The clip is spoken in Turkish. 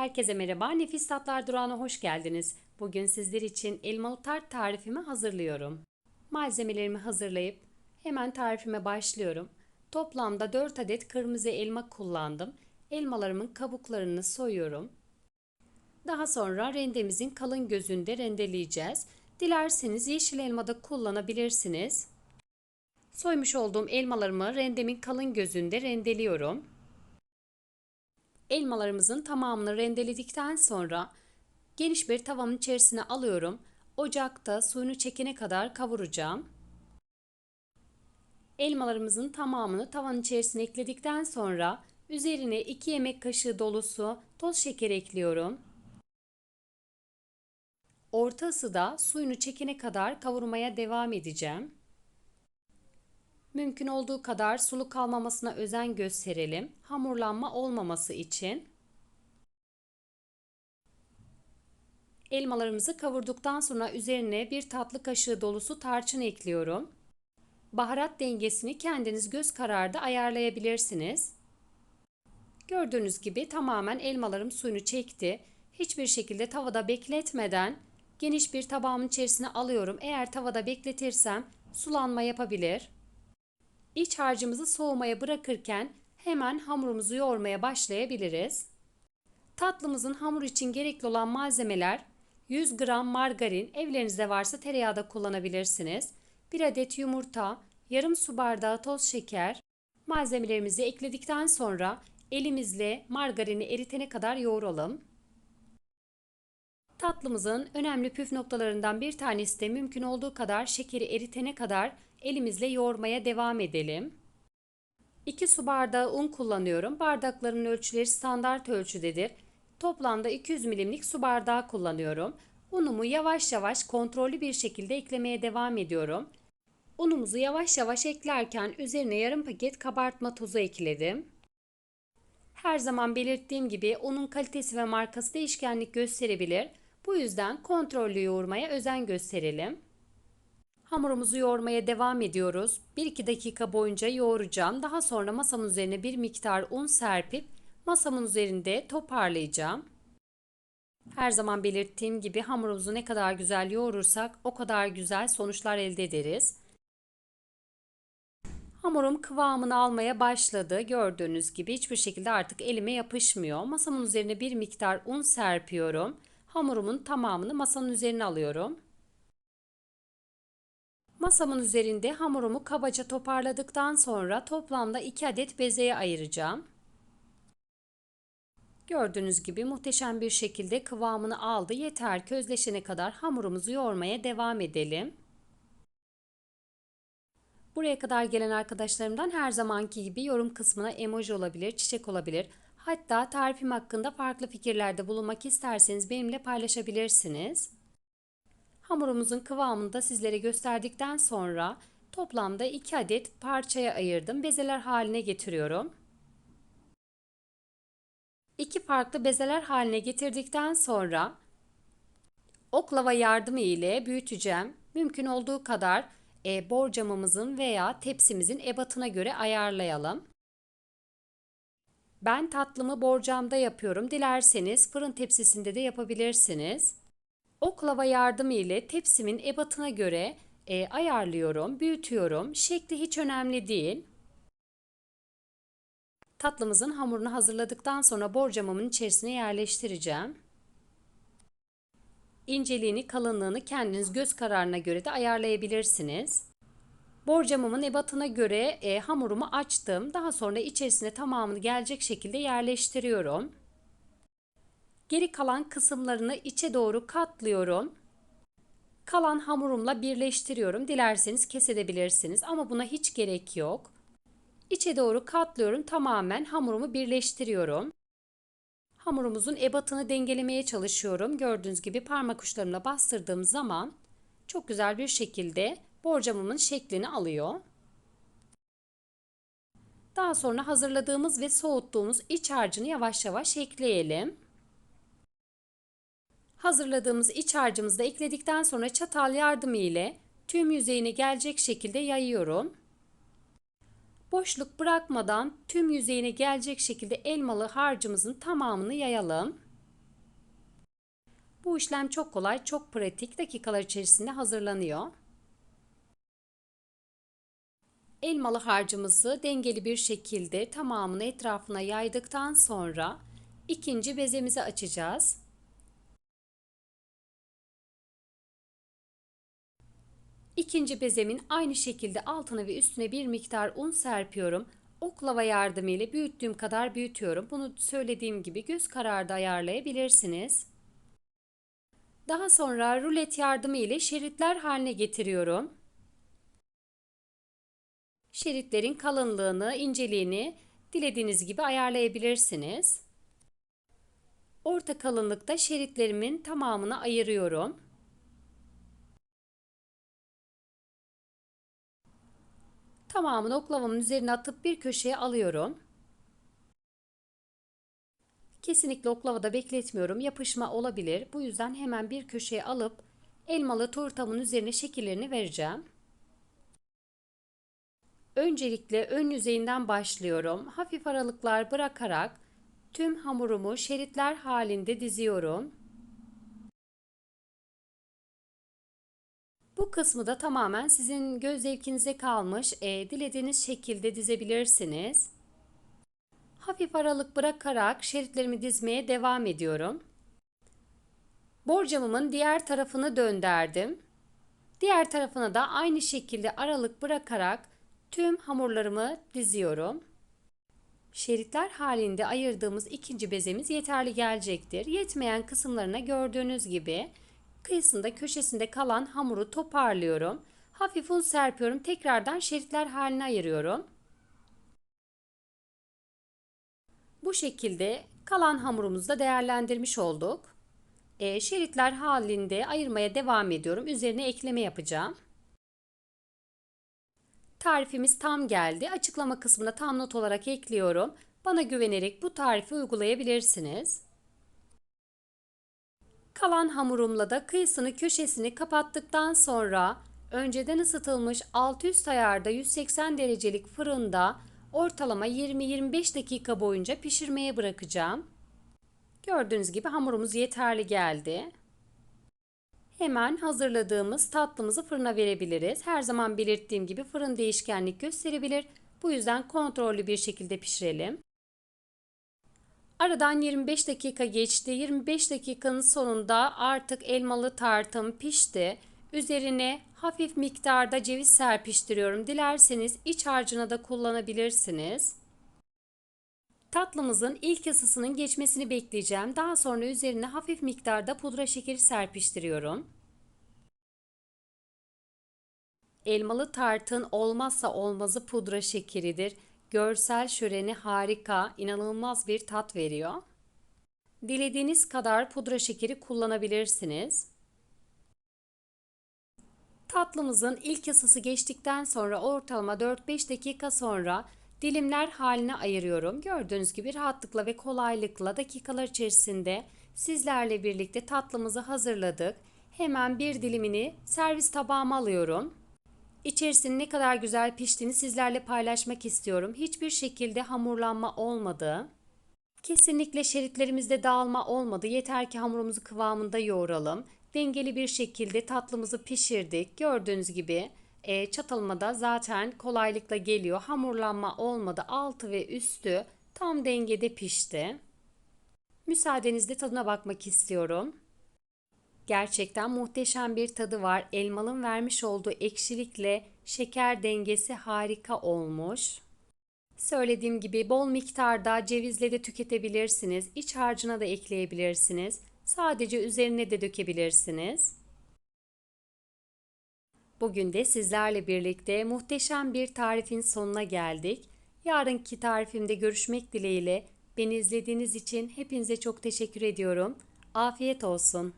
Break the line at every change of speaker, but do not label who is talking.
Herkese merhaba. Nefis Tatlar Durağı'na hoş geldiniz. Bugün sizler için elmalı tart tarifimi hazırlıyorum. Malzemelerimi hazırlayıp hemen tarifime başlıyorum. Toplamda 4 adet kırmızı elma kullandım. Elmalarımın kabuklarını soyuyorum. Daha sonra rendemizin kalın gözünde rendeleyeceğiz. Dilerseniz yeşil elma da kullanabilirsiniz. Soymuş olduğum elmalarımı rendemin kalın gözünde rendeliyorum. Elmalarımızın tamamını rendeledikten sonra geniş bir tavanın içerisine alıyorum. Ocakta suyunu çekene kadar kavuracağım. Elmalarımızın tamamını tavanın içerisine ekledikten sonra üzerine 2 yemek kaşığı dolusu toz şeker ekliyorum. Orta ısıda suyunu çekene kadar kavurmaya devam edeceğim. Mümkün olduğu kadar sulu kalmamasına özen gösterelim. Hamurlanma olmaması için. Elmalarımızı kavurduktan sonra üzerine bir tatlı kaşığı dolusu tarçın ekliyorum. Baharat dengesini kendiniz göz kararı ayarlayabilirsiniz. Gördüğünüz gibi tamamen elmalarım suyunu çekti. Hiçbir şekilde tavada bekletmeden geniş bir tabağımın içerisine alıyorum. Eğer tavada bekletirsem sulanma yapabilir. İç harcımızı soğumaya bırakırken hemen hamurumuzu yoğurmaya başlayabiliriz. Tatlımızın hamur için gerekli olan malzemeler 100 gram margarin, evlerinizde varsa tereyağı da kullanabilirsiniz. 1 adet yumurta, yarım su bardağı toz şeker. Malzemelerimizi ekledikten sonra elimizle margarini eritene kadar yoğuralım. Tatlımızın önemli püf noktalarından bir tanesi de mümkün olduğu kadar şekeri eritene kadar elimizle yoğurmaya devam edelim. 2 su bardağı un kullanıyorum. Bardakların ölçüleri standart ölçüdedir. Toplamda 200 milimlik su bardağı kullanıyorum. Unumu yavaş yavaş kontrollü bir şekilde eklemeye devam ediyorum. Unumuzu yavaş yavaş eklerken üzerine yarım paket kabartma tozu ekledim. Her zaman belirttiğim gibi unun kalitesi ve markası değişkenlik gösterebilir. Bu yüzden kontrollü yoğurmaya özen gösterelim. Hamurumuzu yoğurmaya devam ediyoruz. 1-2 dakika boyunca yoğuracağım. Daha sonra masamın üzerine bir miktar un serpip masamın üzerinde toparlayacağım. Her zaman belirttiğim gibi hamurumuzu ne kadar güzel yoğurursak o kadar güzel sonuçlar elde ederiz. Hamurum kıvamını almaya başladı. Gördüğünüz gibi hiçbir şekilde artık elime yapışmıyor. Masamın üzerine bir miktar un serpiyorum. Hamurumun tamamını masanın üzerine alıyorum. Masamın üzerinde hamurumu kabaca toparladıktan sonra toplamda 2 adet bezeye ayıracağım. Gördüğünüz gibi muhteşem bir şekilde kıvamını aldı. Yeter ki özleşene kadar hamurumuzu yoğurmaya devam edelim. Buraya kadar gelen arkadaşlarımdan her zamanki gibi yorum kısmına emoji olabilir, çiçek olabilir. Hatta tarifim hakkında farklı fikirlerde bulunmak isterseniz benimle paylaşabilirsiniz. Hamurumuzun kıvamını da sizlere gösterdikten sonra toplamda 2 adet parçaya ayırdım. Bezeler haline getiriyorum. İki farklı bezeler haline getirdikten sonra oklava yardımı ile büyüteceğim. Mümkün olduğu kadar e, borcamımızın veya tepsimizin ebatına göre ayarlayalım. Ben tatlımı borcamda yapıyorum. Dilerseniz fırın tepsisinde de yapabilirsiniz. Oklava yardımı ile tepsimin ebatına göre e, ayarlıyorum, büyütüyorum. Şekli hiç önemli değil. Tatlımızın hamurunu hazırladıktan sonra borcamımın içerisine yerleştireceğim. İnceliğini, kalınlığını kendiniz göz kararına göre de ayarlayabilirsiniz. Borcamımın ebatına göre e, hamurumu açtım. Daha sonra içerisine tamamını gelecek şekilde yerleştiriyorum. Geri kalan kısımlarını içe doğru katlıyorum. Kalan hamurumla birleştiriyorum. Dilerseniz kesebilirsiniz ama buna hiç gerek yok. İçe doğru katlıyorum. Tamamen hamurumu birleştiriyorum. Hamurumuzun ebatını dengelemeye çalışıyorum. Gördüğünüz gibi parmak uçlarımla bastırdığım zaman çok güzel bir şekilde borcamımın şeklini alıyor. Daha sonra hazırladığımız ve soğuttuğumuz iç harcını yavaş yavaş ekleyelim. Hazırladığımız iç harcımızı da ekledikten sonra çatal yardımı ile tüm yüzeyine gelecek şekilde yayıyorum. Boşluk bırakmadan tüm yüzeyine gelecek şekilde elmalı harcımızın tamamını yayalım. Bu işlem çok kolay, çok pratik, dakikalar içerisinde hazırlanıyor. Elmalı harcımızı dengeli bir şekilde tamamını etrafına yaydıktan sonra ikinci bezemizi açacağız. İkinci bezemin aynı şekilde altına ve üstüne bir miktar un serpiyorum. Oklava yardımıyla büyüttüğüm kadar büyütüyorum. Bunu söylediğim gibi göz kararı ayarlayabilirsiniz. Daha sonra rulet yardımı ile şeritler haline getiriyorum. Şeritlerin kalınlığını, inceliğini dilediğiniz gibi ayarlayabilirsiniz. Orta kalınlıkta şeritlerimin tamamını ayırıyorum. Tamamını oklavamın üzerine atıp bir köşeye alıyorum. Kesinlikle oklavada bekletmiyorum. Yapışma olabilir. Bu yüzden hemen bir köşeye alıp elmalı turtamın üzerine şekillerini vereceğim. Öncelikle ön yüzeyinden başlıyorum. Hafif aralıklar bırakarak tüm hamurumu şeritler halinde diziyorum. Bu kısmı da tamamen sizin göz zevkinize kalmış. E, dilediğiniz şekilde dizebilirsiniz. Hafif aralık bırakarak şeritlerimi dizmeye devam ediyorum. Borcamımın diğer tarafını döndürdüm. Diğer tarafına da aynı şekilde aralık bırakarak tüm hamurlarımı diziyorum. Şeritler halinde ayırdığımız ikinci bezemiz yeterli gelecektir. Yetmeyen kısımlarına gördüğünüz gibi kıyısında köşesinde kalan hamuru toparlıyorum. Hafif un serpiyorum. Tekrardan şeritler haline ayırıyorum. Bu şekilde kalan hamurumuzu da değerlendirmiş olduk. E, şeritler halinde ayırmaya devam ediyorum. Üzerine ekleme yapacağım. Tarifimiz tam geldi. Açıklama kısmına tam not olarak ekliyorum. Bana güvenerek bu tarifi uygulayabilirsiniz. Kalan hamurumla da kıyısını köşesini kapattıktan sonra önceden ısıtılmış alt üst ayarda 180 derecelik fırında ortalama 20-25 dakika boyunca pişirmeye bırakacağım. Gördüğünüz gibi hamurumuz yeterli geldi. Hemen hazırladığımız tatlımızı fırına verebiliriz. Her zaman belirttiğim gibi fırın değişkenlik gösterebilir. Bu yüzden kontrollü bir şekilde pişirelim. Aradan 25 dakika geçti. 25 dakikanın sonunda artık elmalı tartım pişti. Üzerine hafif miktarda ceviz serpiştiriyorum. Dilerseniz iç harcına da kullanabilirsiniz. Tatlımızın ilk ısısının geçmesini bekleyeceğim. Daha sonra üzerine hafif miktarda pudra şekeri serpiştiriyorum. Elmalı tartın olmazsa olmazı pudra şekeridir. Görsel şöleni harika, inanılmaz bir tat veriyor. Dilediğiniz kadar pudra şekeri kullanabilirsiniz. Tatlımızın ilk ısısı geçtikten sonra ortalama 4-5 dakika sonra dilimler haline ayırıyorum. Gördüğünüz gibi rahatlıkla ve kolaylıkla dakikalar içerisinde sizlerle birlikte tatlımızı hazırladık. Hemen bir dilimini servis tabağıma alıyorum. İçerisinin ne kadar güzel piştiğini sizlerle paylaşmak istiyorum. Hiçbir şekilde hamurlanma olmadı. Kesinlikle şeritlerimizde dağılma olmadı. Yeter ki hamurumuzu kıvamında yoğuralım. Dengeli bir şekilde tatlımızı pişirdik. Gördüğünüz gibi e, çatalma da zaten kolaylıkla geliyor. Hamurlanma olmadı. Altı ve üstü tam dengede pişti. Müsaadenizle tadına bakmak istiyorum. Gerçekten muhteşem bir tadı var. Elmalın vermiş olduğu ekşilikle şeker dengesi harika olmuş. Söylediğim gibi bol miktarda cevizle de tüketebilirsiniz. İç harcına da ekleyebilirsiniz. Sadece üzerine de dökebilirsiniz. Bugün de sizlerle birlikte muhteşem bir tarifin sonuna geldik. Yarınki tarifimde görüşmek dileğiyle beni izlediğiniz için hepinize çok teşekkür ediyorum. Afiyet olsun.